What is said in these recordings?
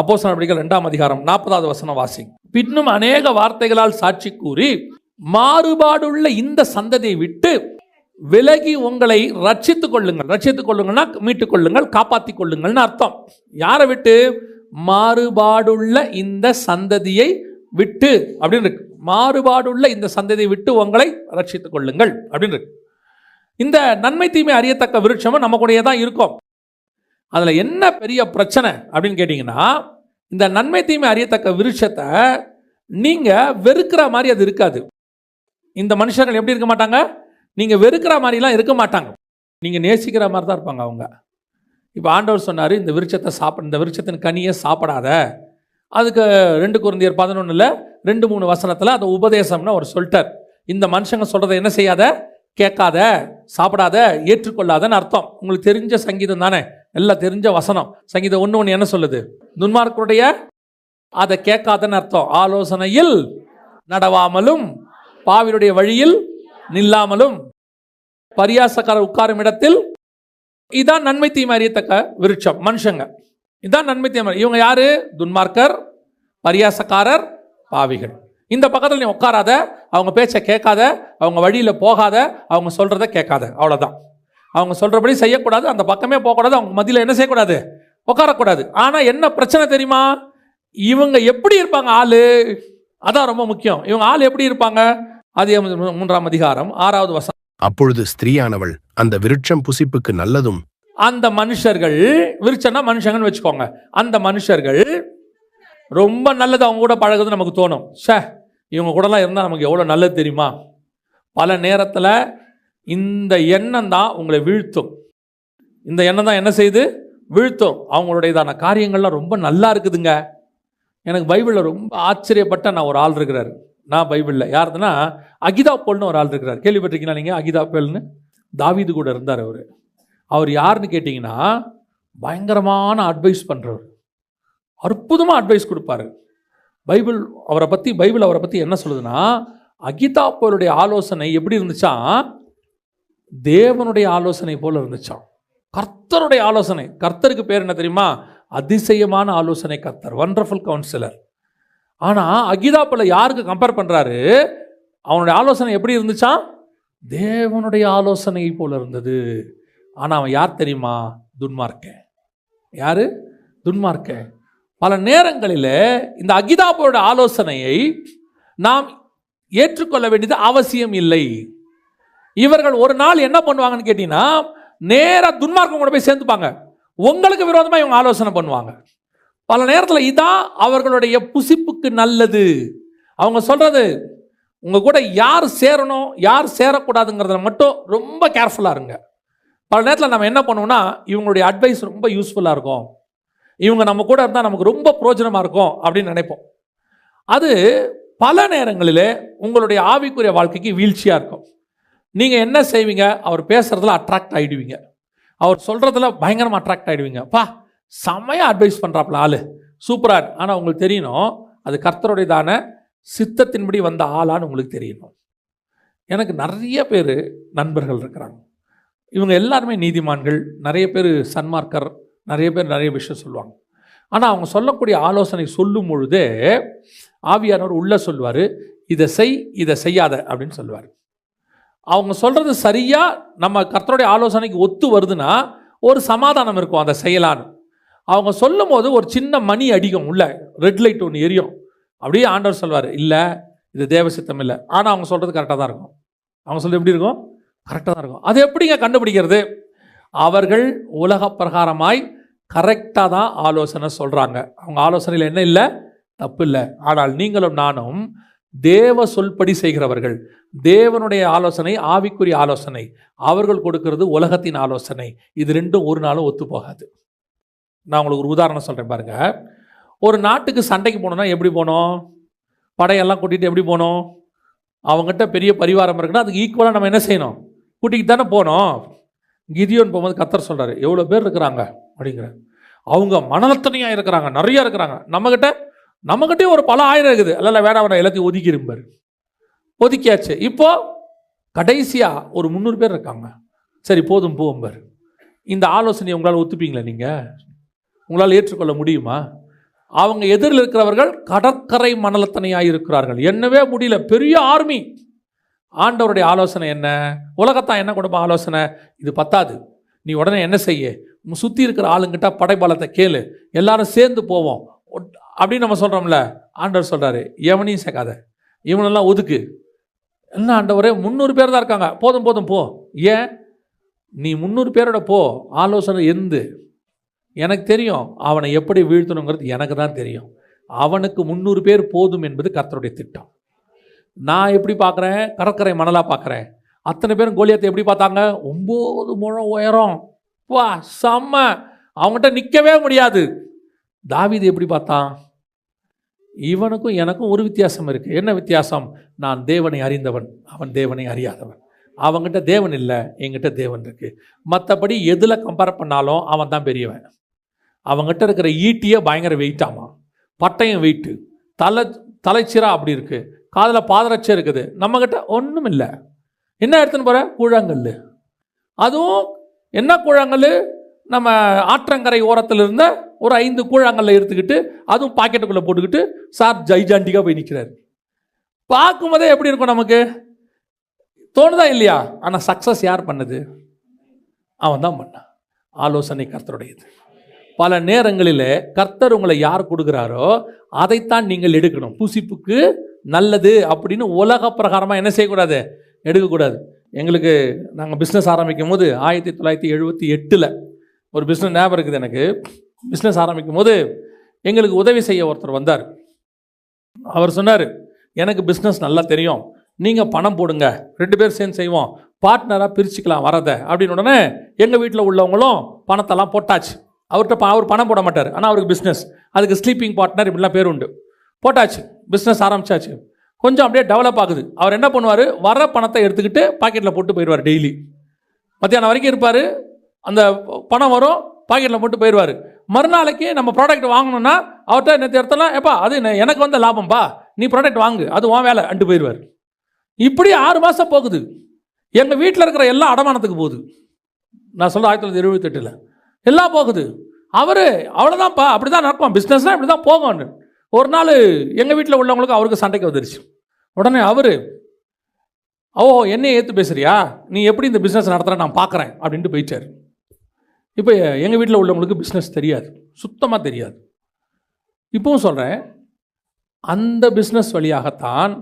அப்போ நடவடிக்கைகள் ரெண்டாம் அதிகாரம் நாற்பதாவது வசனம் வாசி. பின்னும் அநேக வார்த்தைகளால் சாட்சி கூறி மாறுபாடுள்ள இந்த சந்ததியை விட்டு விலகி உங்களை ரட்சித்துக் கொள்ளுங்கள். ரட்சித்துக் கொள்ளுங்கள்னா மீட்டுக் கொள்ளுங்கள் காப்பாற்றிக் கொள்ளுங்கள்னு அர்த்தம். யாரை விட்டு? மாறுபாடுள்ள இந்த சந்ததியை விட்டு அப்படின்னு இருக்கு. மாறுபாடுள்ள இந்த சந்ததியை விட்டு உங்களை ரட்சித்துக் கொள்ளுங்கள் அப்படின்னு இருக்கு. இந்த நன்மை தீமை அறியத்தக்க விருட்சமும் நம்ம கூடயே தான் இருக்கும். அதில் என்ன பெரிய பிரச்சனை அப்படின்னு கேட்டிங்கன்னா இந்த நன்மை தீமை அறியத்தக்க விருட்சத்தை நீங்கள் வெறுக்கிற மாதிரி அது இருக்காது. இந்த மனுஷர்கள் எப்படி இருக்க மாட்டாங்க? நீங்கள் வெறுக்கிற மாதிரிலாம் இருக்க மாட்டாங்க. நீங்கள் நேசிக்கிற மாதிரி தான் இருப்பாங்க அவங்க. இப்போ ஆண்டவர் சொன்னார் இந்த விருட்சத்தை சாப்பிட இந்த விருட்சத்தின் கனியை சாப்பிடாத. அதுக்கு ரெண்டு குருந்தியர் பதினொன்றில் ரெண்டு மூணு வசனத்தில் அந்த உபதேசம்னு அவர் சொல்லிட்டார். இந்த மனுஷங்க சொல்கிறத என்ன செய்யாத? கேட்காத சாப்பிடாத ஏற்றுக்கொள்ளாதன்னு அர்த்தம். உங்களுக்கு தெரிஞ்ச சங்கீதம் தானே? எல்லாம் தெரிஞ்ச வசனம். சங்கீதம் ஒன்று ஒன்று என்ன சொல்லுது? துன்மார்க்கருடைய அதை கேட்காதன்னு அர்த்தம். ஆலோசனையில் நடவாமலும் பாவியுடைய வழியில் நில்லாமலும் பரியாசக்காரர் உட்காரும் இடத்தில் இதான் நன்மை தீமை அறியத்தக்க விருட்சம் மனுஷங்க. இதான் நன்மை தீமை இவங்க யாரு? துன்மார்க்கர் பரியாசக்காரர் பாவிகள். இந்த பக்கத்தில் நீ உட்காராத அவங்க பேச்சை கேட்காத அவங்க வழியில் போகாத அவங்க சொல்கிறத கேட்காத. அவ்வளோதான் அவங்க சொல்கிறபடி செய்யக்கூடாது அந்த பக்கமே போகக்கூடாது அவங்க மத்தியில் என்ன செய்யக்கூடாது? உட்காரக்கூடாது. ஆனால் என்ன பிரச்சனை தெரியுமா? இவங்க எப்படி இருப்பாங்க? ஆளு. அதான் ரொம்ப முக்கியம். இவங்க ஆள் எப்படி இருப்பாங்க? அது மூன்றாம் அதிகாரம் ஆறாவது வசனம். அப்பொழுது ஸ்திரீயானவள் அந்த விருட்சம் புசிப்புக்கு நல்லதும் அந்த மனுஷர்கள் விரிச்சனா மனுஷங்கன்னு வச்சுக்கோங்க. அந்த மனுஷர்கள் ரொம்ப நல்லது அவங்க கூட பழகுது நமக்கு தோணும். ஷே இவங்க கூடலாம் இருந்தால் நமக்கு எவ்வளோ நல்லது தெரியுமா? பல நேரத்தில் இந்த எண்ணம் தான் உங்களை வீழ்த்தும். இந்த எண்ணம் தான் என்ன செய்யுது வீழ்த்தும். அவங்களுடையதான காரியங்கள்லாம் ரொம்ப நல்லா இருக்குதுங்க. எனக்கு பைபிளில் ரொம்ப ஆச்சரியப்பட்ட நான் ஒரு ஆள் இருக்கிறார். நான் பைபிளில். யாருதுன்னா அகிதாப்போல்னு ஒரு ஆள் இருக்கிறார். கேள்விப்பட்டிருக்கீங்களா நீங்கள் அகிதா போல்னு தாவீது கூட இருந்தார் அவர். அவர் யாருன்னு கேட்டிங்கன்னா பயங்கரமான அட்வைஸ் பண்ணுறவர் அற்புதமாக அட்வைஸ் கொடுப்பாரு. பைபிள் அவரை பற்றி பைபிள் அவரை பற்றி என்ன சொல்லுதுன்னா அகிதாப்போருடைய ஆலோசனை எப்படி இருந்துச்சா தேவனுடைய ஆலோசனை போல் இருந்துச்சான் கர்த்தருடைய ஆலோசனை. கர்த்தருக்கு பேர் என்ன தெரியுமா? அதிசயமான ஆலோசனை கர்த்தர். வண்டர்ஃபுல் கவுன்சிலர் ஆனால் அகிதாப்பில் யாருக்கு கம்பேர் பண்ணுறாரு அவனுடைய ஆலோசனை எப்படி இருந்துச்சான் தேவனுடைய ஆலோசனை போல் இருந்தது. ஆனால் அவன் யார் தெரியுமா? துன்மார்க்க யார்? துன்மார்க்க பல நேரங்களில் இந்த அகிதாப்போட ஆலோசனையை நாம் ஏற்றுக்கொள்ள வேண்டியது அவசியம் இல்லை. இவர்கள் ஒரு நாள் என்ன பண்ணுவாங்கன்னு கேட்டீங்கன்னா நேராக துன்மார்க்கம் கூட போய் சேர்ந்துப்பாங்க. உங்களுக்கு விரோதமாக இவங்க ஆலோசனை பண்ணுவாங்க. பல நேரத்தில் இதான் அவர்களுடைய புசிப்புக்கு நல்லது. அவங்க சொல்கிறது உங்கள் கூட யார் சேரணும் யார் சேரக்கூடாதுங்கிறதுல மட்டும் ரொம்ப கேர்ஃபுல்லாக இருங்க. பல நேரத்தில் நம்ம என்ன பண்ணுவோம்னா இவங்களுடைய அட்வைஸ் ரொம்ப யூஸ்ஃபுல்லாக இருக்கும். இவங்க நம்ம கூட இருந்தால் நமக்கு ரொம்ப பிரோஜனமாக இருக்கும் அப்படின்னு நினைப்போம். அது பல நேரங்களில் உங்களுடைய ஆவிக்குரிய வாழ்க்கைக்கு வீழ்ச்சியாக இருக்கும். நீங்கள் என்ன செய்வீங்க? அவர் பேசுகிறதுல அட்ராக்ட் ஆகிடுவீங்க அவர் சொல்கிறதுல பயங்கரமாக அட்ராக்ட் ஆகிடுவீங்க பா செம்மையாக அட்வைஸ் பண்ணுறாப்புல ஆள். சூப்பராக ஆனால் உங்களுக்கு தெரியணும் அது கர்த்தருடையதான சித்தத்தின்படி வந்த ஆளான்னு உங்களுக்கு தெரியணும். எனக்கு நிறைய பேர் நண்பர்கள் இருக்கிறாங்க. இவங்க எல்லாருமே நீதிமான்கள். நிறைய பேர் சன்மார்க்கர். நிறைய பேர் நிறைய விஷயம் சொல்லுவாங்க. ஆனால் அவங்க சொல்லக்கூடிய ஆலோசனை சொல்லும் பொழுதே ஆவியானவர் உள்ளே சொல்லுவார் இதை செய் இதை செய்யாத அப்படின்னு சொல்லுவார். அவங்க சொல்கிறது சரியாக நம்ம கர்த்தருடைய ஆலோசனைக்கு ஒத்து வருதுன்னா ஒரு சமாதானம் இருக்கும் அந்த செயலான்னு அவங்க சொல்லும் போது ஒரு சின்ன மணி அடிக்கும் உள்ள ரெட் லைட் ஒன்று எரியும். அப்படியே ஆண்டவர் சொல்வார் இல்லை இது தேவ சித்தம் இல்லை. ஆனால் அவங்க சொல்கிறது கரெக்டாக தான் இருக்கும். அவங்க சொல்கிறது எப்படி இருக்கும்? கரெக்டாக தான் இருக்கும். அது எப்படிங்க கண்டுபிடிக்கிறது? அவர்கள் உலக பிரகாரமாய் கரெக்டாக தான் ஆலோசனை சொல்கிறாங்க அவங்க ஆலோசனையில் என்ன இல்லை? தப்பு இல்லை. ஆனால் நீங்களும் நானும் தேவ சொல்படி செய்கிறவர்கள். தேவனுடைய ஆலோசனை ஆவிக்குரிய ஆலோசனை. அவர்கள் கொடுக்கிறது உலகத்தின் ஆலோசனை. இது ரெண்டும் ஒரு நாளும் ஒத்து போகாது. நான் உங்களுக்கு ஒரு உதாரணம் சொல்கிறேன் பாருங்க. ஒரு நாட்டுக்கு சண்டைக்கு போகணுன்னா எப்படி போகணும் படையெல்லாம் கூட்டிகிட்டு எப்படி போகணும் அவங்ககிட்ட பெரிய பரிவாரம் இருக்குன்னா அதுக்கு ஈக்குவலாக நம்ம என்ன செய்யணும்? கூட்டிகிட்டு தானே போகணும் கிதியோன் போகும்போது கத்தர் சொல்கிறாரு எவ்வளோ பேர் இருக்கிறாங்க? அப்படிங்கிற அவங்க மனத்தனையாக இருக்கிறாங்க நிறையா இருக்கிறாங்க. நம்மக்கிட்ட நம்மக்கிட்டே ஒரு பல ஆயிரம் இருக்குது. அல்ல வேணாம் வேணாம் எல்லாத்தையும் ஒதுக்கிருப்பார் ஒதுக்கியாச்சு. இப்போ கடைசியாக ஒரு முந்நூறு பேர் இருக்காங்க. சரி போதும் போகும்பார் இந்த ஆலோசனையை உங்களால் ஒத்துப்பீங்களா நீங்கள் உங்களால் ஏற்றுக்கொள்ள முடியுமா? அவங்க எதிரில் இருக்கிறவர்கள் கடற்கரை மணலத்தனையாக இருக்கிறார்கள். என்னவே முடியல. பெரிய ஆர்மி. ஆண்டவருடைய ஆலோசனை என்ன? உலகத்தான் என்ன கொடுப்ப ஆலோசனை? இது பத்தாது. நீ உடனே என்ன செய்ய? சுற்றி இருக்கிற ஆளுங்கிட்ட படைபலத்தை கேளு. எல்லாரும் சேர்ந்து போவோம். ஒட்- அப்படின்னு நம்ம சொல்கிறோம்ல ஆண்டவர் சொல்கிறாரு எவனையும் சேர்க்காத. இவனெல்லாம் ஒதுக்கு. என்ன ஆண்டவரே முந்நூறு பேர் தான் இருக்காங்க. போதும் போதும் போ. ஏன்? நீ முந்நூறு பேரோட போ. ஆலோசனை எந்து. எனக்கு தெரியும் அவனை எப்படி வீழ்த்தணுங்கிறது எனக்கு தான் தெரியும். அவனுக்கு முந்நூறு பேர் போதும் என்பது கர்த்தருடைய திட்டம். நான் எப்படி பார்க்குறேன்? கடற்கரை மணலாக பார்க்குறேன். அத்தனை பேரும் கோலியத்தை எப்படி பார்த்தாங்க? ஒம்பது முழம் உயரம். வா செம்ம. அவங்ககிட்ட நிற்கவே முடியாது. தாவிது எப்படி பார்த்தான்? இவனுக்கும் எனக்கும் ஒரு வித்தியாசம் இருக்குது என்ன வித்தியாசம்? நான் தேவனை அறிந்தவன் அவன் தேவனை அறியாதவன். அவன்கிட்ட தேவன் இல்லை எங்கிட்ட தேவன் இருக்கு. மற்றபடி எதில் கம்பேர் பண்ணாலும் அவன் தான் பெரியவன். அவங்ககிட்ட இருக்கிற ஈட்டியே பயங்கர வெயிட்டாமா பட்டயம் வெயிட்டு தலை தலைச்சிரா அப்படி இருக்கு. காதில் பாதரட்சம் இருக்குது. நம்மக்கிட்ட ஒன்றும் இல்லை. என்ன எடுத்துன்னு போகிற கூழாங்கல் அதுவும் என்ன கூழாங்கல் நம்ம ஆற்றங்கரை ஓரத்தில் இருந்த ஒரு ஐந்து கூழாங்கல்ல எடுத்துக்கிட்டு அதுவும் பாக்கெட்டுக்குள்ளே போட்டுக்கிட்டு சார் ஜைஜாண்டிக்காக போய் நிற்கிறாரு பார்க்கும்போதே எப்படி இருக்கும் நமக்கு? தோணுதா இல்லையா? ஆனால் சக்ஸஸ் யார் பண்ணது? அவன் தான் பண்ணான். ஆலோசனை கர்த்தருடையது. பல நேரங்களில் கர்த்தர் உங்களை யார் கொடுக்குறாரோ அதைத்தான் நீங்கள் எடுக்கணும். புசிப்புக்கு நல்லது அப்படின்னு உலக பிரகாரமாக என்ன செய்யக்கூடாது? எடுக்கக்கூடாது. எங்களுக்கு நாங்கள் பிஸ்னஸ் ஆரம்பிக்கும் போது ஆயிரத்தி தொள்ளாயிரத்தி எழுபத்தி எட்டில் ஒரு பிஸ்னஸ் ஞாபகம் இருக்குது எனக்கு. பிஸ்னஸ் ஆரம்பிக்கும் போது எங்களுக்கு உதவி செய்ய ஒருத்தர் வந்தார். அவர் சொன்னார் எனக்கு பிஸ்னஸ் நல்லா தெரியும். நீங்கள் பணம் போடுங்க. ரெண்டு பேர் சேர்ந்து செய்வோம். பார்ட்னராக பிரிச்சுக்கலாம் வரதை. அப்படின்னு உடனே எங்கள் வீட்டில் உள்ளவங்களும் பணத்தெல்லாம் போட்டாச்சு. அவர்கிட்ட ப- அவர் பணம் போட மாட்டார். ஆனால் அவருக்கு பிஸ்னஸ் அதுக்கு ஸ்லீப்பிங் பார்ட்னர் இப்படிலாம் பேர் உண்டு. போட்டாச்சு. பிஸ்னஸ் ஆரம்பிச்சாச்சு. கொஞ்சம் அப்படியே டெவலப் ஆகுது. அவர் என்ன பண்ணுவார்? வர பணத்தை எடுத்துக்கிட்டு பாக்கெட்டில் போட்டு போயிடுவார் டெய்லி மத்தியானம் வரைக்கும் இருப்பார். அந்த பணம் வரும் பாக்கெட்டில் போட்டு போயிடுவார். மறுநாளைக்கு நம்ம ப்ராடக்ட் வாங்கணும்னா அவர்கிட்ட நேற்று இடத்துல எப்பா அது எனக்கு வந்த லாபம்பா நீ ப்ராடக்ட் வாங்கு அது உன் வேலை அண்டு போயிடுவார். இப்படி ஆறு மாதம் போகுது. எங்கள் வீட்டில் இருக்கிற எல்லா அடமானத்துக்கு போகுது. நான் சொல்ல ஆயிரத்தி தொள்ளாயிரத்தி எழுபத்தெட்டில் எல்லாம் போகுது. அவர் அவ்வளோதான்ப்பா அப்படி தான் நடக்கும். பிஸ்னஸ்னால் இப்படி தான் போகும்னு. ஒரு நாள் எங்கள் வீட்டில் உள்ளவங்களுக்கு அவருக்கு சண்டைக்கு வந்துருச்சு. உடனே அவர் ஓ என்னையை ஏற்று பேசுறியா? நீ எப்படி இந்த பிஸ்னஸ் நடத்துகிற நான் பார்க்குறேன் அப்படின்ட்டு போயிட்டார். இப்போ எங்கள் வீட்டில் உள்ளவங்களுக்கு பிஸ்னஸ் தெரியாது. சுத்தமாக தெரியாது. இப்பவும் சொல்கிறேன் அந்த பிஸ்னஸ் வழியாகத்தான்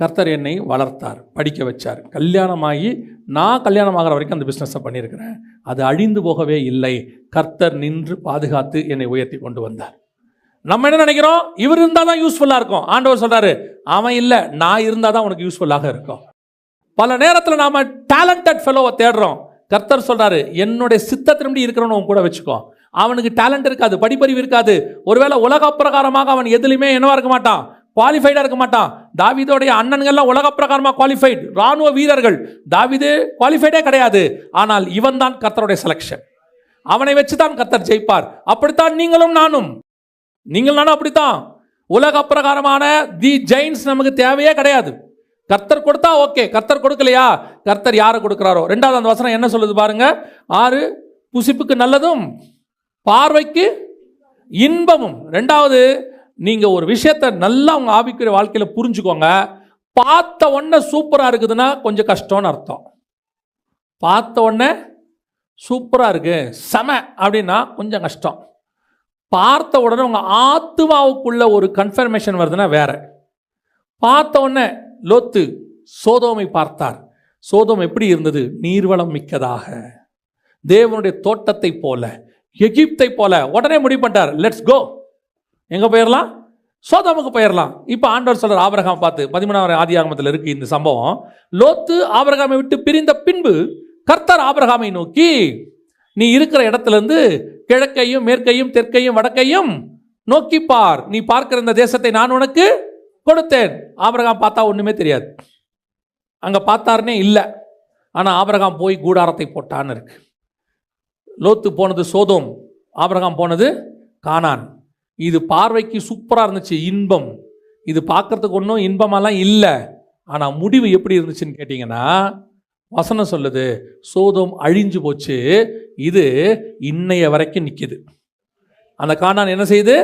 கர்த்தர் என்னை வளர்த்தார் படிக்க வச்சார். கல்யாணமாகி நான் கல்யாணம் ஆகிற வரைக்கும் அந்த பிஸ்னஸை பண்ணியிருக்கிறேன் அது அழிந்து போகவே இல்லை. கர்த்தர் நின்று பாதுகாத்து என்னை உயர்த்தி கொண்டு வந்தார். நம்ம என்ன நினைக்கிறோம்? இவர் இருந்தால் தான் யூஸ்ஃபுல்லாக இருக்கும். ஆண்டவர் சொல்கிறாரு அவன் இல்லை நான் இருந்தால் தான் உனக்கு யூஸ்ஃபுல்லாக இருக்கும். பல நேரத்தில் நாம் டேலண்டட் ஃபெலோவை தேடுறோம். கர்த்தர் சொல்றாரு என்னுடைய சித்தத்தின்படி இருக்கிறவன் உன் கூட வச்சுக்கோ. அவனுக்கு டேலண்ட் இருக்காது படிப்பறிவு இருக்காது. ஒருவேளை உலக பிரகாரமாக அவன் எதுலையுமே என்னவா இருக்க மாட்டான்? குவாலிஃபைடாக இருக்க மாட்டான். தாவிதோடைய அண்ணன்கள்லாம் உலக பிரகாரமாக குவாலிஃபைடு ராணுவ வீரர்கள். தாவீது குவாலிஃபைடே கிடையாது. ஆனால் இவன் தான் கர்த்தருடைய செலெக்ஷன் அவனை வச்சு தான் கர்த்தர் ஜெயிப்பார். அப்படித்தான் நீங்களும் நானும். நீங்கள் நானும் அப்படித்தான். உலக பிரகாரமான தி ஜெயின்ஸ் நமக்கு தேவையே கிடையாது. கர்த்தர் கொடுத்தா ஓகே. கர்த்தர் கொடுக்கலையா? கர்த்தர் யாரை கொடுக்குறாரோ? ரெண்டாவது அந்த வசனம் என்ன சொல்லுது பாருங்க. ஆறு புசிப்புக்கு நல்லதும் பார்வைக்கு இன்பமும். ரெண்டாவது நீங்கள் ஒரு விஷயத்தை நல்லா உங்கள் ஆவிக்குரிய வாழ்க்கையில் புரிஞ்சுக்கோங்க. பார்த்த உடனே சூப்பராக இருக்குதுன்னா கொஞ்சம் கஷ்டம்னு அர்த்தம். பார்த்த உடனே சூப்பராக இருக்குது செம அப்படின்னா கொஞ்சம் கஷ்டம். பார்த்த உடனே உங்கள் ஆத்துமாவுக்குள்ள ஒரு கன்ஃபர்மேஷன் வருதுன்னா வேறு. பார்த்த உடனே லோத்து சோதோமை பார்த்தார். சோதோம் எப்படி இருந்தது? நீர்வளம் மிக்கதாக. தேவனுடைய தோட்டத்தை போல எகிப்தை போல. உடனே முடிவு பண்ணிட்டார். லெட்ஸ் கோ எங்கே போயிடலாம் சோதாமுக்கு போயிடலாம் இப்போ ஆண்டவர் சொல்கிற ஆபரகாம் பார்த்து பதிமூணாவது ஆதி ஆகமத்தில் இருக்கு இந்த சம்பவம். லோத்து ஆபரகாமை விட்டு பிரிந்த பின்பு கர்த்தர் ஆபரகாமை நோக்கி நீ இருக்கிற இடத்துலேருந்து கிழக்கையும் மேற்கையும் தெற்கையும் வடக்கையும் நோக்கி பார். நீ பார்க்கிற இந்த தேசத்தை நான் உனக்கு கொடுத்தேன். ஆபிரகாம் பார்த்தா ஒன்றுமே தெரியாது. அங்கே பார்த்தாருனே இல்லை. ஆனால் ஆபிரகாம் போய் கூடாரத்தை போட்டான்னு இருக்கு. லோத்து போனது சோதோம். ஆபிரகாம் போனது கானான். இது பார்வைக்கு சூப்பராக இருந்துச்சு இன்பம். இது பார்க்கறதுக்கு ஒன்றும் இன்பமெல்லாம் இல்லை. ஆனால் முடிவு எப்படி இருந்துச்சுன்னு கேட்டிங்கன்னா வசனம் சொல்லுது சோதோம் அழிஞ்சு போச்சு இது இன்னைய வரைக்கும் நிற்கிது அந்த காணான் என்ன செய்யுது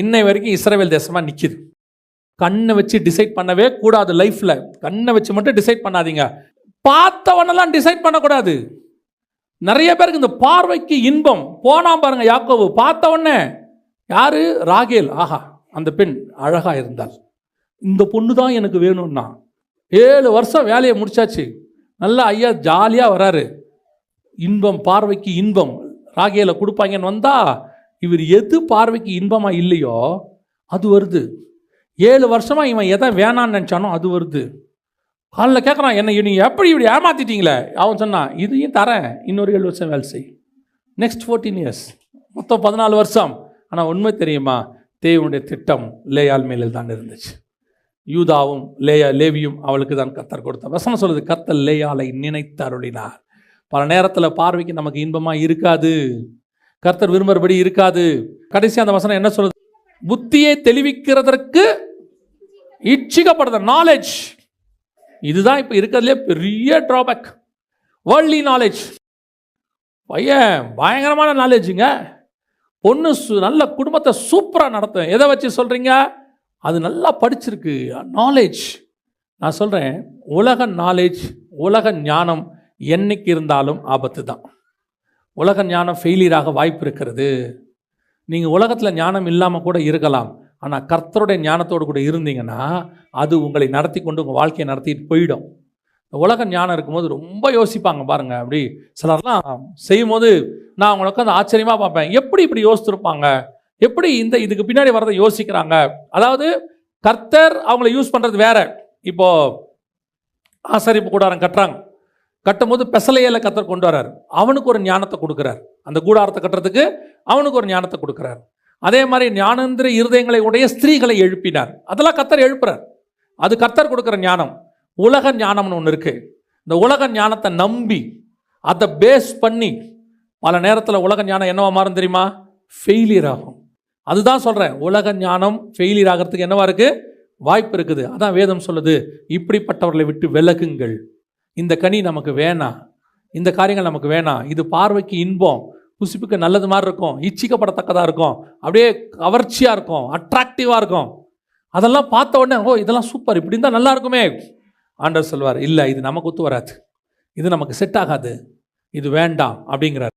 இன்னை வரைக்கும் இஸ்ரேல் தேசமாக நிற்கிது கண்ணை வச்சு டிசைட் பண்ணவே கூடாது லைஃப்பில் கண்ணை வச்சு மட்டும் டிசைட் பண்ணாதீங்க. பார்த்தவனெல்லாம் டிசைட் பண்ணக்கூடாது. நிறைய பேருக்கு இந்த பார்வைக்கு இன்பம். போனா பாருங்க யாக்கோவு பார்த்த உடனே யாரு? ராகேல். ஆஹா அந்த பெண் அழகா இருந்தால் இந்த பொண்ணு தான் எனக்கு வேணும்னா. ஏழு வருஷம் வேலையை முடிச்சாச்சு. நல்லா ஐயா ஜாலியாக வராரு. இன்பம் பார்வைக்கு இன்பம். ராகேல கொடுப்பாங்கன்னு வந்தா இவர் எது பார்வைக்கு இன்பமா இல்லையோ அது வருது. ஏழு வருஷமாக இவன் எதை வேணான்னு நினச்சானோ அது வருது. காலில் கேட்குறான் என்ன நீங்கள் எப்படி இப்படி ஏமாத்திட்டீங்களே? அவன் சொன்னான் இதையும் தரேன் இன்னொரு ஏழு வருஷம் வேலை செய். நெக்ஸ்ட் ஃபோர்டீன் இயர்ஸ் மொத்தம் பதினாலு வருஷம். ஆனால் உண்மை தெரியுமா? தேவனுடைய திட்டம் லேயால் மேலில் தான் இருந்துச்சு. யூதாவும் லேயா லேவியும் அவளுக்கு தான் கத்தர் கொடுத்த வசனம் சொல்லுது கத்தர் லேயாலை நினைத்து அருளினார். பல நேரத்தில் பார்வைக்கு நமக்கு இன்பமாக இருக்காது. கர்த்தர் விரும்புகிறபடி இருக்காது. கடைசி அந்த வசனம் என்ன சொல்லுது? புத்தியை தெளிவிக்கிறதற்கு இச்சிக்கப்படுத நாலேஜ் இதுதான் இப்போ இருக்கிறதுலே பெரிய ட்ராபேக் வேர்ல்ட்லி நாலேஜ் பையன் பயங்கரமான நாலேஜுங்க பொண்ணு சு- நல்ல குடும்பத்தை சூப்பராக நடத்தும் எதை வச்சு சொல்கிறீங்க அது நல்லா படிச்சிருக்கு. நாலேஜ் நான் சொல்கிறேன் உலக நாலேஜ் உலக ஞானம் என்னைக்கு இருந்தாலும் ஆபத்து தான். உலக ஞானம் ஃபெயிலியராக வாய்ப்பு இருக்கிறது. நீங்கள் உலகத்தில் ஞானம் இல்லாமல் கூட இருக்கலாம். ஆனால் கர்த்தருடைய ஞானத்தோடு கூட இருந்தீங்கன்னா அது உங்களை நடத்தி கொண்டு உங்கள் வாழ்க்கையை நடத்திட்டு போயிடும். உலக ஞானம் இருக்கும்போது ரொம்ப யோசிப்பாங்க பாருங்க அப்படி சிலர்லாம் செய்யும்போது நான் அவங்களுக்கு அந்த ஆச்சரியமாக பார்ப்பேன். எப்படி இப்படி யோசிச்சிருப்பாங்க? எப்படி இந்த இதுக்கு பின்னாடி வரதை யோசிக்கிறாங்க? அதாவது கர்த்தர் அவங்கள யூஸ் பண்ணுறது வேற. இப்போ ஆசரிப்பு கூடாரம் கட்டுறாங்க. கட்டும்போது பெசலையில கர்த்தர் கொண்டு வரார் அவனுக்கு ஒரு ஞானத்தை கொடுக்குறார். அந்த கூடாரத்தை கட்டுறதுக்கு அவனுக்கு ஒரு ஞானத்தை கொடுக்குறார். அதே மாதிரி ஞானந்திர இருதயங்களை உடைய ஸ்திரீகளை எழுப்பினார். அதெல்லாம் கர்த்தர் எழுப்புறார். அது கத்தர் கொடுக்குற ஞானம். உலக ஞானம்னு ஒன்று இருக்குது இந்த உலக ஞானத்தை நம்பி அதை பேஸ் பண்ணி பல நேரத்தில் உலக ஞானம் என்னவா மாறும் தெரியுமா? ஃபெயிலியர் ஆகும். அதுதான் சொல்கிறேன் உலக ஞானம் ஃபெயிலியர் ஆகிறதுக்கு என்னவா இருக்குது வாய்ப்பு இருக்குது. அதான் வேதம் சொல்லுது இப்படிப்பட்டவர்களை விட்டு விலகுங்கள். இந்த கனி நமக்கு வேணாம். இந்த காரியங்கள் நமக்கு வேணாம். இது பார்வைக்கு இன்பம். புசிப்புக்கு நல்லது மாதிரி இருக்கும் இச்சிக்கப்படத்தக்கதாக இருக்கும் அப்படியே கவர்ச்சியாக இருக்கும் அட்ராக்டிவாக இருக்கும். அதெல்லாம் பார்த்த உடனே ஓ இதெல்லாம் சூப்பர் இப்படி இருந்தால் நல்லா இருக்குமே. ஆண்டவர் சொல்வார் இல்லை இது நமக்கு ஒத்து வராது. இது நமக்கு செட் ஆகாது. இது வேண்டாம் அப்படிங்கிறார்.